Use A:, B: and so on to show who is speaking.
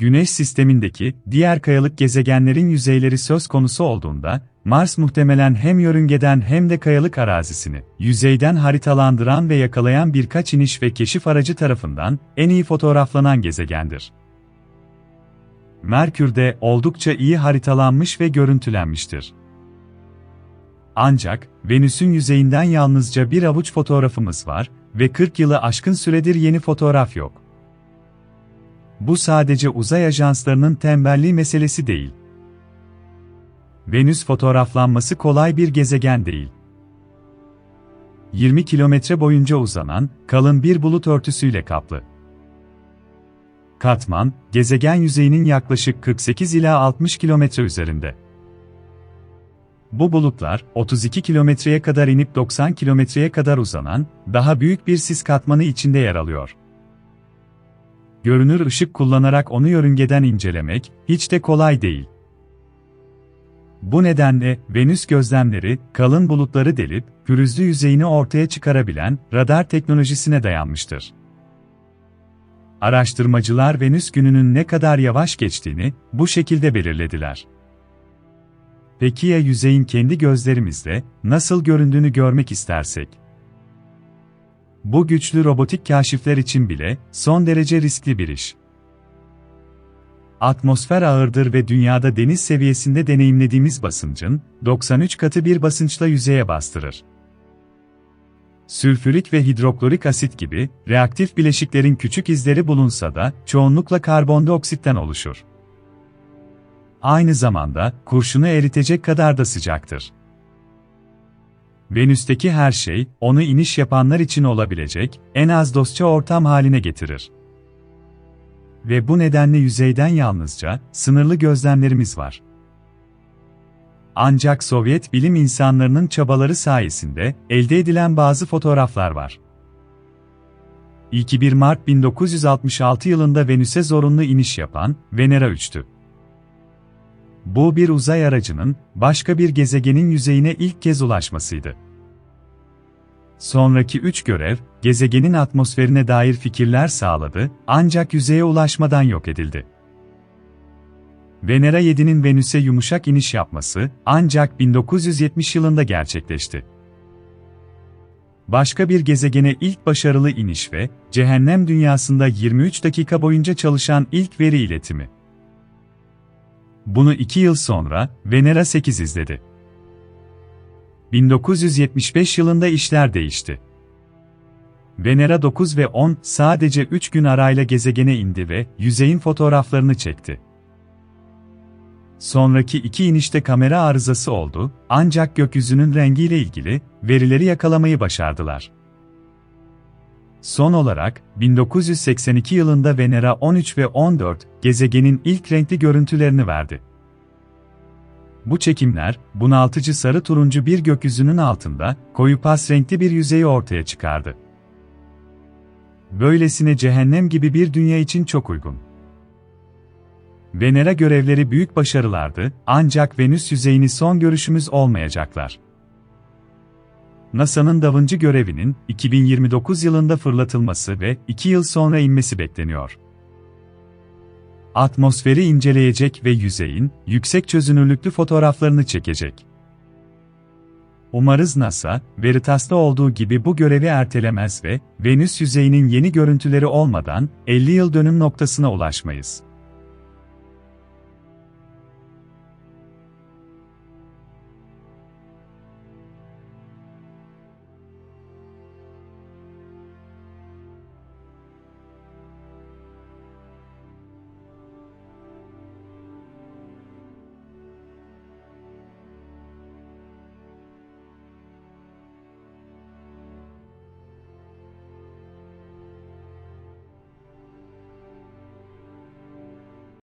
A: Güneş sistemindeki diğer kayalık gezegenlerin yüzeyleri söz konusu olduğunda, Mars muhtemelen hem yörüngeden hem de kayalık arazisini, yüzeyden haritalandıran ve yakalayan birkaç iniş ve keşif aracı tarafından en iyi fotoğraflanan gezegendir. Merkür'de oldukça iyi haritalanmış ve görüntülenmiştir. Ancak, Venüs'ün yüzeyinden yalnızca bir avuç fotoğrafımız var ve 40 yılı aşkın süredir yeni fotoğraf yok. Bu sadece uzay ajanslarının tembelliği meselesi değil. Venüs fotoğraflanması kolay bir gezegen değil. 20 kilometre boyunca uzanan, kalın bir bulut örtüsüyle kaplı. Katman, gezegen yüzeyinin yaklaşık 48 ila 60 kilometre üzerinde. Bu bulutlar, 32 kilometreye kadar inip 90 kilometreye kadar uzanan, daha büyük bir sis katmanı içinde yer alıyor. Görünür ışık kullanarak onu yörüngeden incelemek, hiç de kolay değil. Bu nedenle, Venüs gözlemleri, kalın bulutları delip, pürüzlü yüzeyini ortaya çıkarabilen, radar teknolojisine dayanmıştır. Araştırmacılar Venüs gününün ne kadar yavaş geçtiğini, bu şekilde belirlediler. Peki ya yüzeyin kendi gözlerimizle, nasıl göründüğünü görmek istersek? Bu güçlü robotik kaşifler için bile, son derece riskli bir iş. Atmosfer ağırdır ve dünyada deniz seviyesinde deneyimlediğimiz basıncın, 93 katı bir basınçla yüzeye bastırır. Sülfürik ve hidroklorik asit gibi, reaktif bileşiklerin küçük izleri bulunsa da, çoğunlukla karbondioksitten oluşur. Aynı zamanda, kurşunu eritecek kadar da sıcaktır. Venüs'teki her şey, onu iniş yapanlar için olabilecek, en az dostça ortam haline getirir. Ve bu nedenle yüzeyden yalnızca, sınırlı gözlemlerimiz var. Ancak Sovyet bilim insanlarının çabaları sayesinde, elde edilen bazı fotoğraflar var. 2 Mart 1966 yılında Venüs'e zorunlu iniş yapan, Venera 3'tü. Bu bir uzay aracının, başka bir gezegenin yüzeyine ilk kez ulaşmasıydı. Sonraki üç görev, gezegenin atmosferine dair fikirler sağladı, ancak yüzeye ulaşmadan yok edildi. Venera 7'nin Venüs'e yumuşak iniş yapması, ancak 1970 yılında gerçekleşti. Başka bir gezegene ilk başarılı iniş ve, cehennem dünyasında 23 dakika boyunca çalışan ilk veri iletimi. Bunu iki yıl sonra, Venera 8 izledi. 1975 yılında işler değişti. Venera 9 ve 10 sadece 3 gün arayla gezegene indi ve yüzeyin fotoğraflarını çekti. Sonraki iki inişte kamera arızası oldu, ancak gökyüzünün rengiyle ilgili verileri yakalamayı başardılar. Son olarak, 1982 yılında Venera 13 ve 14, gezegenin ilk renkli görüntülerini verdi. Bu çekimler, bunaltıcı sarı turuncu bir gökyüzünün altında, koyu pas renkli bir yüzeyi ortaya çıkardı. Böylesine cehennem gibi bir dünya için çok uygun. Venera görevleri büyük başarılardı, ancak Venüs yüzeyini son görüşümüz olmayacaklar. NASA'nın Davıncı görevinin 2029 yılında fırlatılması ve 2 yıl sonra inmesi bekleniyor. Atmosferi inceleyecek ve yüzeyin yüksek çözünürlüklü fotoğraflarını çekecek. Umarız NASA, Veritas'ta olduğu gibi bu görevi ertelemez ve Venüs yüzeyinin yeni görüntüleri olmadan 50 yıl dönüm noktasına ulaşmayız.